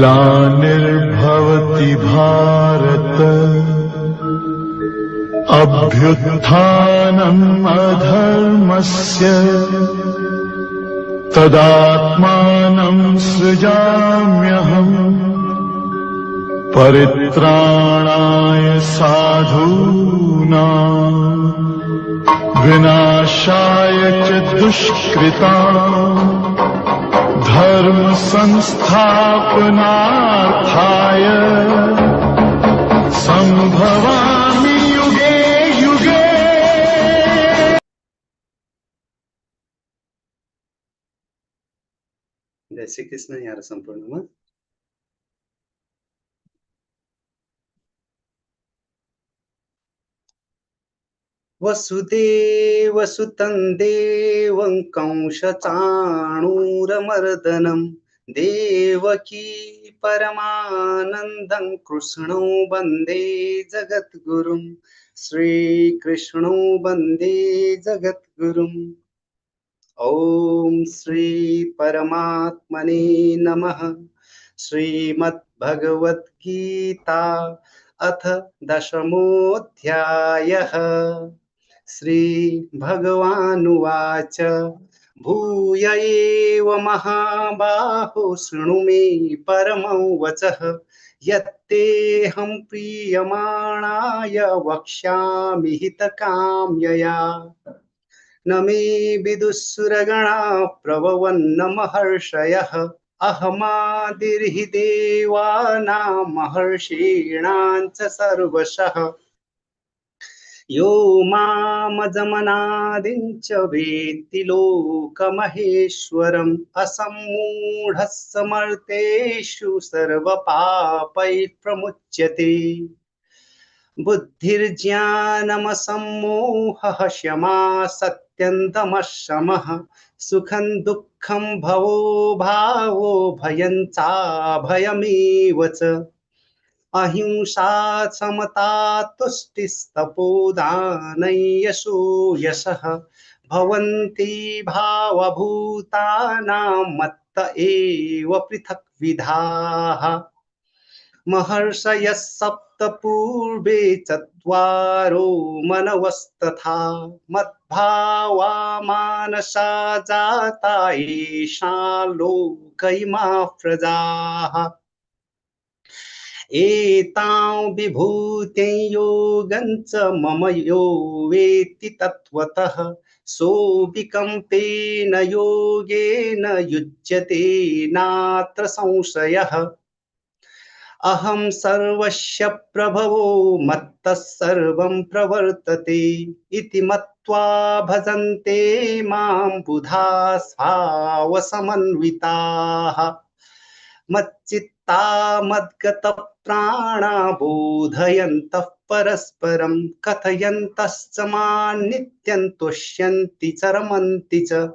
ग्लानिर्भवति भारत। अभ्युत्थानम् अधर्मस्य तदात्मानम् सृजाम्यहम् परित्राणाय साधूनाम् विनाशाय च दुष्कृता धर्म संस्थापनार्थाय सम्भवामि युगे युगे। जय श्री कृष्ण यार संपूर्ण देवं कंसचाणूरमर्दनं देवकी परमानन्दं कृष्णो वन्दे जगद्गुरुं श्रीकृष्णो वन्दे जगद्गुरुम् ॐ श्रीपरमात्मने नमः। श्रीमद्भगवद्गीता अथ दशमोऽध्यायः। श्रीभगवानुवाच। भूय एव महाबाहो शृणु मे परमं वचः। यत्तेऽहं प्रीयमाणाय वक्ष्यामि हितकाम्यया। न मे विदुःसुरगणा प्रभवन्न महर्षयः अहमादिर्हि देवानां महर्षीणां च सर्वशः। यो मामजमनादिञ्च च वेत्ति लोकमहेश्वरम् असम्मूढः समर्थेषु सर्वपापैः प्रमुच्यते बुद्धिर्ज्ञानमसम्मोहः क्षमा सत्यन्तमः शमः सुखं दुःखं भवो भावो भयं चाभयमेव च अहिंसा समता तुष्टिस्तपोदानयशो यशः। भवन्ति भावभूतानां मत्त एव पृथक् विधाः। महर्षयः सप्त पूर्वे चत्वारो मनवस्तथा। मद्भावा मानसा जाता एषा लोक प्रजाः एतां विभूतिं योगं च मम यो वेति तत्त्वतः सोऽविकम्पेन योगेन युज्यते नात्र संशयः। अहं सर्वस्य प्रभवो मत्तः सर्वं प्रवर्तते इति मत्वा भजन्ते मां बुधा स्वावसमन्विताः मच्चित् मद्गतप्राणा परस्परं कथयन्तश्च मां तुष्यन्ति च रमन्ति च।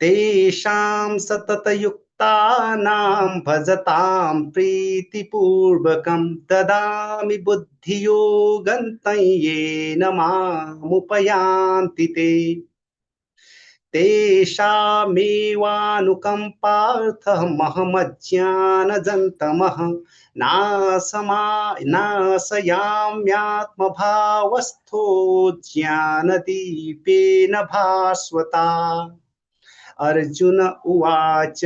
तेषां सततयुक्तानां भजतां प्रीतिपूर्वकं ददामि बुद्धियोगन्तं येन मामुपयान्ति ते। तेषामेवानुकम्पार्थः महमज्ञानजन्तमः नासमा नासयाम्यात्मभावस्थो ज्ञानदीपेन भास्वता। अर्जुन उवाच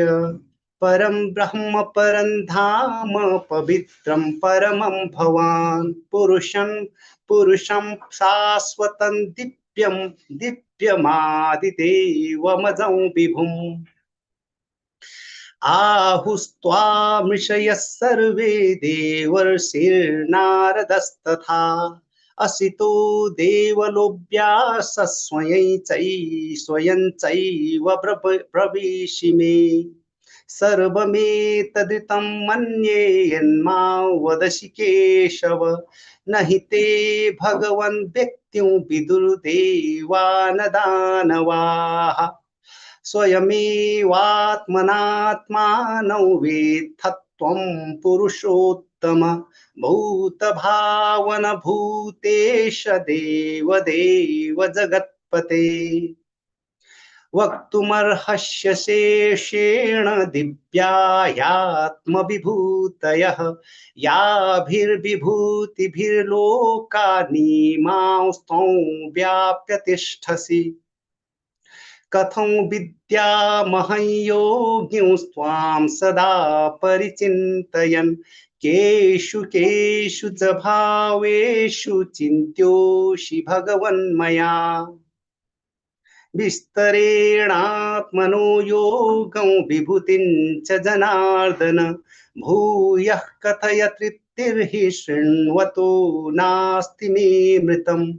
परं ब्रह्म परं धाम पवित्रं परमं भवान्। पुरुषं पुरुषं शाश्वतं दिव्यं दिव्यमादिदेवमजं विभुम्। आहुस्त्वामिषयः सर्वे देवर्षिर्नारदस्तथा। असितो देवलोभ्यास स्वयं चै स्वयं चैव ब्रव- ब्रवीषि मन्ये यन्मा वदसि केशव। न हि ते भगवन् व्यक्तिं विदुर्देवान दानवाः स्वयमेवात्मनात्मानौ वेत्थत्वं पुरुषोत्तम। भूतभावन भूतेश देव देव जगत्पते। वक्तुमर्हस्य शेषेण दिव्यायात्मविभूतयः याभिर्विभूतिभिर्लोकानीमांस्तौ व्याप्य तिष्ठसि कथं विद्यामहं योगिंस्त्वां सदा परिचिन्तयन् केषु केषु च भावेषु चिन्त्योषि भगवन्मया। विस्तरेणात्मनो योगं विभूतिं च जनार्दन। भूयः कथय तृप्तिर्हि शृण्वतो नास्ति मे मृतम्।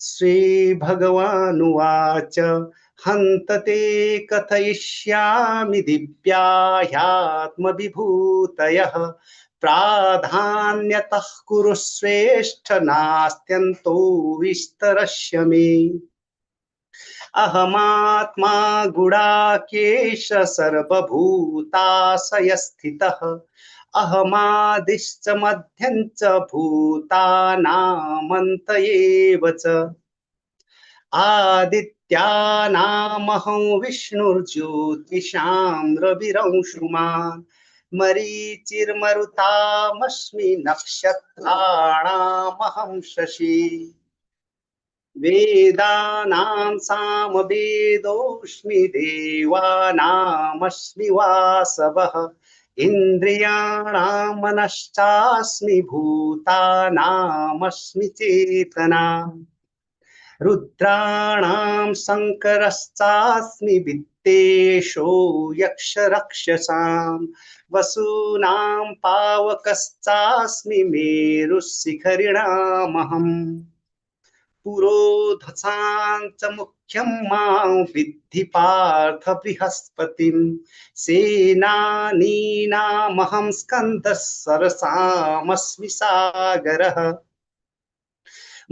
श्रीभगवानुवाच हन्त ते कथयिष्यामि दिव्याह्यात्मविभूतयः। प्राधान्यतः कुरु श्रेष्ठ नास्त्यन्तो विस्तरस्य मे। अहमात्मा गुडाकेश सर्वभूताशय स्थितः अहमादिश्च मध्यञ्च भूतानामन्त एव च। आदित्यानामहं विष्णुर्ज्योतिषां रविरंश्रुमान् मरीचिर्मरुतामस्मि नक्षत्राणामहं शशि। वेदानां सामवेदोऽस्मि देवानामस्मि वासवः इन्द्रियाणां मनश्चास्मि भूतानामस्मि चेतना। रुद्राणां शङ्करश्चास्मि वित्तेषो यक्षरक्षसां वसूनां पावकश्चास्मि मेरुशिखरिणामहम्। पुरोधसाञ्च मुख्यं मां विद्धि पार्थ बृहस्पतिं। सेनानीनामहं स्कन्दः सरसामस्मि सागरः।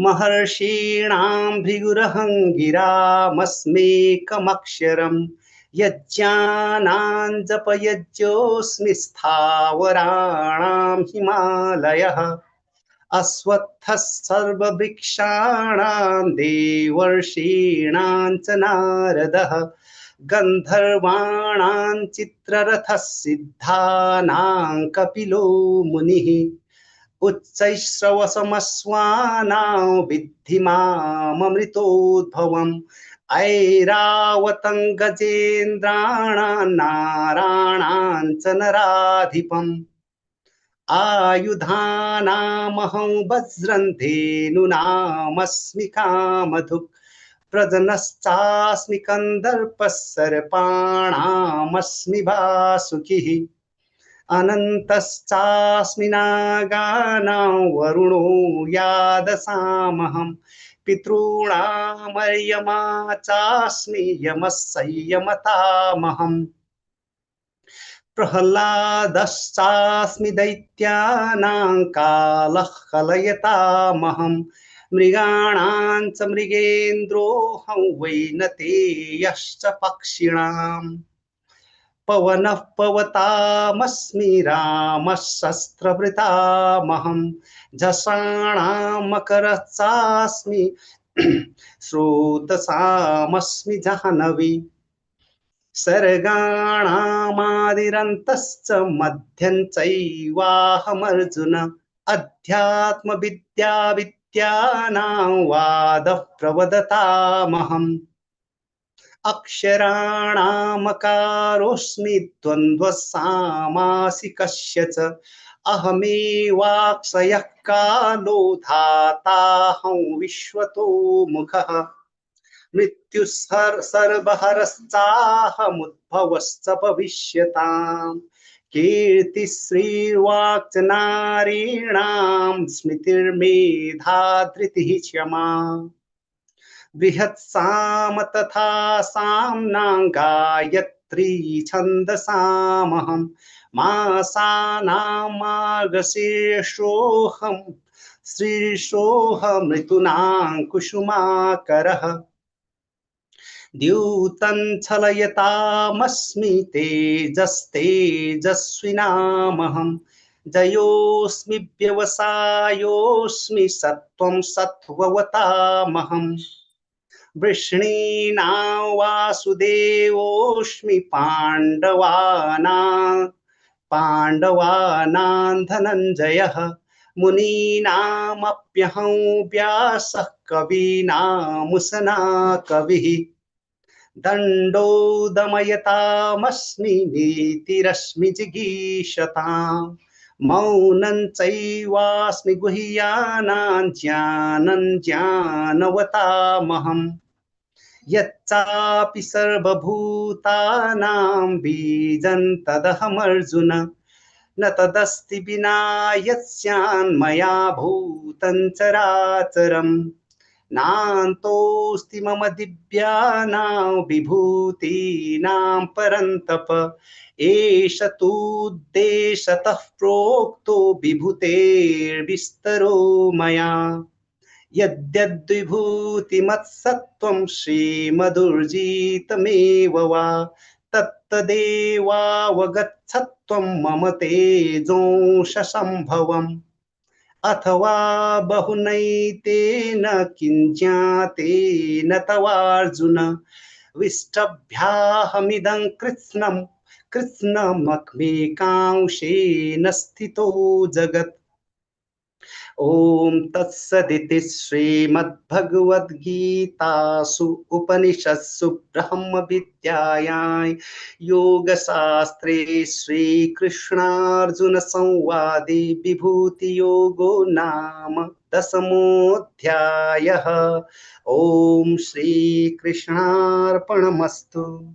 महर्षीणां भृगुरहं गिरामस्मेकमक्षरं यज्ञानां जपयज्ञोऽस्मि स्थावराणां हिमालयः। अस्वत्थः सर्वभिक्षाणां देवर्षीणां च नारदः गन्धर्वाणां चित्ररथः सिद्धानां कपिलो मुनिः उच्चैश्रवसमस्वानां विद्धि मामृतोद्भवम् ऐरावतं गजेन्द्राणां नाराणां च नराधिपम् आयुधानामहं वज्रन्धेनुनामस्मि कामधुक् प्रजनश्चास्मि कन्दर्पः सर्पाणामस्मि वासुकिः अनन्तश्चास्मि नागानां वरुणो यादसामहं पितॄणामर्यमा चास्मि यमः संयमतामहम् प्रह्लादश्चास्मि दैत्यानां कालः कलयतामहं। मृगाणां च मृगेन्द्रोऽहं वैनतेयश्च पक्षिणाम्। पवनः पवतामस्मि रामः शस्त्रभृतामहं झषाणां मकरश्चास्मि जाह्नवी। सर्गाणामादिरन्तश्च मध्यञ्चैवाहमर्जुन अध्यात्मविद्याविद्यानां वादः प्रवदतामहम् अक्षराणामकारोऽस्मि द्वन्द्वः सामासिकस्य च अहमेवाक्षयः कालो धाताहं विश्वतो मुखः। मृत्यु सर सर्वहरश्चाहमुद्भवश्च भविष्यताम्। कीर्तिश्रीर्वाक्च नारीणां स्मृतिर्मेधा धृतिः क्षमा। बृहत्साम तथा साम्नां गायत्री छन्दसामहं मासानां मार्गशीर्षोऽहं श्रीर्षोऽहमृतूनां कुसुमाकरः द्यूतं छलयतामस्मि तेजस्तेजस्विनामहं जयोऽस्मि व्यवसायोऽस्मि सत्त्वं सत्त्ववतामहम् वृष्णीना वासुदेवोऽस्मि पाण्डवाना पाण्डवानां धनञ्जयः मुनीनामप्यहं व्यासः कवीनामुसना कविः दण्डो दमयतामस्मि नीतिरश्मि जिगीषताम्। मौनं चैवास्मि गुह्यानां ज्ञानं ज्ञानवतामहम्। यच्चापि सर्वभूतानां बीजं तदहमर्जुन। न तदस्ति विना यस्यान्मया भूतं चराचरम्। नान्तोऽस्ति मम दिव्यानां विभूतीनां परन्तप। एष तूद्देशतः प्रोक्तो विभूतेर्विस्तरो मया। यद्यद्विभूतिमत्सत्त्वं श्रीमधुर्जीतमेव वा तत्तदेवावगच्छत्वं मम तेजोंशसम्भवम्। अथवा बहुनैतेन किञ्ज्ञातेन तवार्जुन विष्टभ्याहमिदं कृत्स्नं कृत्स्नमग्मेकांशेन स्थितो जगत्। ॐ तत्सदिति श्रीमद्भगवद्गीतासु उपनिषत्सु ब्रह्मविद्यायां योगशास्त्रे श्रीकृष्णार्जुनसंवादे विभूतियोगो नाम दशमोऽध्यायः। ॐ श्रीकृष्णार्पणमस्तु।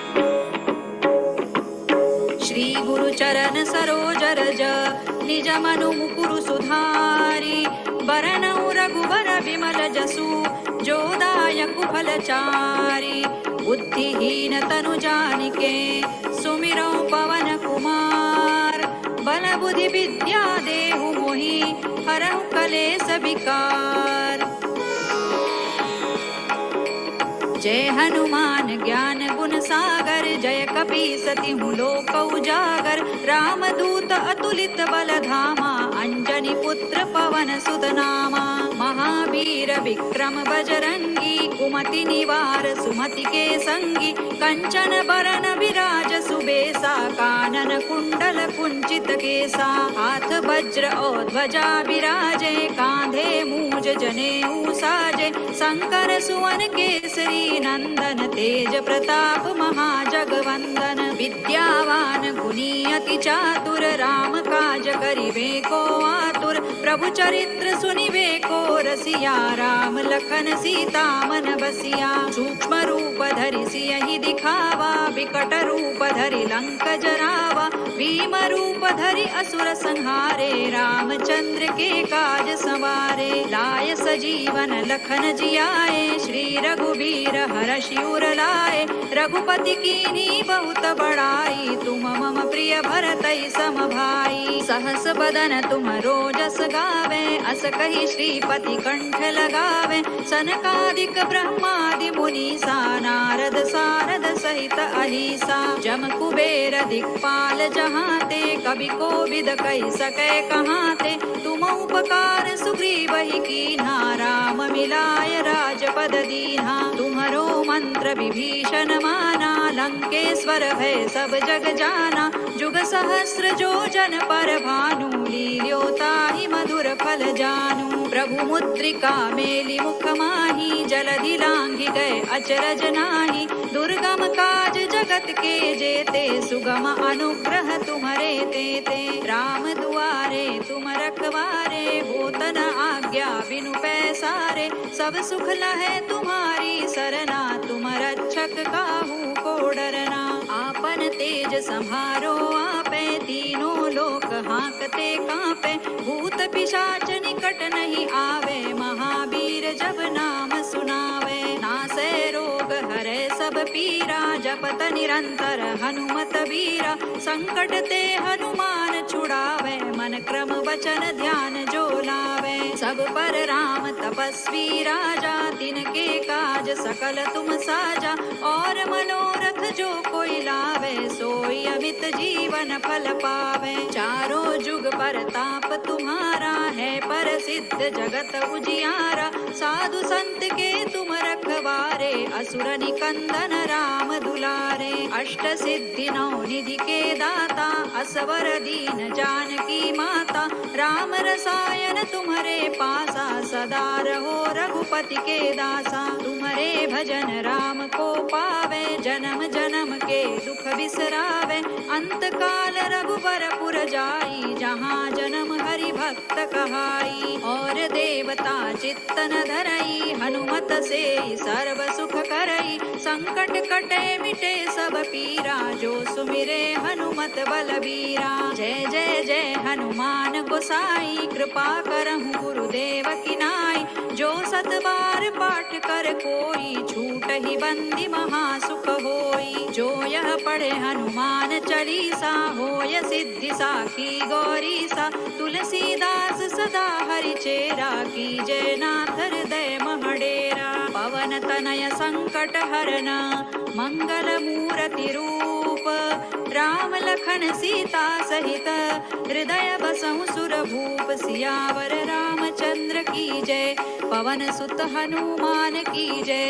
कृष्ण श्री गुरुचरण सरोज रज निज मनु मुकुरु सुधारी बरनौ रघुबर विमल जसु जोदायकु फलचारी बुद्धिहीन तनु जानिके सुमिरौ पवन कुमार बल बुद्धि विद्या देहु मोहि हरहु कलेस विकार जय हनुमान ज्ञान गुण सागर जय कपी सती लोक उजागर। राम दूत अतुलित बल धामा पुत्र पवन सुत नामा महावीर विक्रम बजरंगी कुमति निवार सुमति के संगी कंचन बरन विराज सुबेसा कानन कुंडल कुंचित केसा हाथ वज्र और ध्वजा विराजे कांधे मूज जने साजे शंकर सुवन केसरी नंदन तेज प्रताप महाजगवंदन विद्यावान गुणी अति चातुर राम काज करिवे को आतुर। प्रभु चरित्र सुनिवे को रसिया राम लखन सीता मन बसिया। सूक्ष्म रूप धरि सियहि दिखावा विकट रूप धरि लंक जरावा। भीम रूप धरि असुर संहारे रामचंद्र के काज संवारे। लाय सजीवन लखन जियाए श्री रघुबीर हर शिवर लाए। रघुपति कीनी बहुत बड़ाई तुम मम प्रिय भरतई सम भाई. सहस बदन तुम रोजस गावे अस कही श्रीपति कंठ लगावे. सनकादिक ब्रह्मादि मुनीसा नारद सारद सहित अहिसा. जम कुबेर दिक्पाल जहाते कवि को विद कही सके कहाँ ते उपकार सुग्रीव ही कीन्हा राम मिलाय राजपद दीना तुम्हरो मंत्र विभीषण माना लंकेश्वर भय सब जग जाना। जुग सहस्र जो जन पर भानु लील्योताहि मधुर फल जानु। प्रभु मुद्रिका मेलि मुख जलधि लांघि गए अचरज नाही दुर्गम काज जगत के जेते सुगम अनुग्रह तुम्हरे तेते राम दुआरे तुम रखवारे भूतन आज्ञा बिनु पैसारे। सब सुख लहे तुम्हारी सरना तुम रक्षक काहू को डरना आपन तेज संहारो आपे तीनों हाकते कांपे भूत पिशाच निकट नहीं आवे महावीर जब नाम सुनावे। नासे रोग हरे सब पीरा जपत निरंतर हनुमत वीरा। संकट ते हनुमान छुड़ावे मन क्रम वचन ध्यान जो सब पर राम तपस्वी राजा तिनके काज सकल तुम साजा। और मनोरथ जो कोई लावे सोई अमित जीवन फल पावे। चारों जुग पर ताप तुम्हारा है पर सिद्ध जगत उजियारा। साधु संत के तुम रखवारे असुर निकंदन राम दुलारे। अष्ट सिद्धि नौ निधि के दाता असवर दीन जानकी माता। राम रसायन तुम्हारे पासा सदा रहो रघुपति के दासा। तुम्हारे भजन राम को पावे जन्म जन्म के दुख बिसरावे। अंत काल रघुबर पुर जाई जहाँ जन्म हरि भक्त कहाई। और देवता चित्तन धरई हनुमत से सर्व सुख करई। संकट कटे मिटे सब पीरा जो सुमिरे हनुमत बलबीरा। जय जय जय हनुमान गोसाई कृपा करहु गुरुदेव की नाई। जो सतबार पाठ कर कोई छूट ही बंदी महासुख होई। जो यह पढ़े हनुमान चालीसा होय सिद्धि साखी गौरी सा तुलसीदास सदा हरि चेरा की जय नाथ हृदय महड़े। पवन सङ्कटहरणा मङ्गलमूरतिरूप रामलखन सीता सहित हृदय वसु सुर सियावर रामचन्द्र की जय पवन सुत हनुमान की जय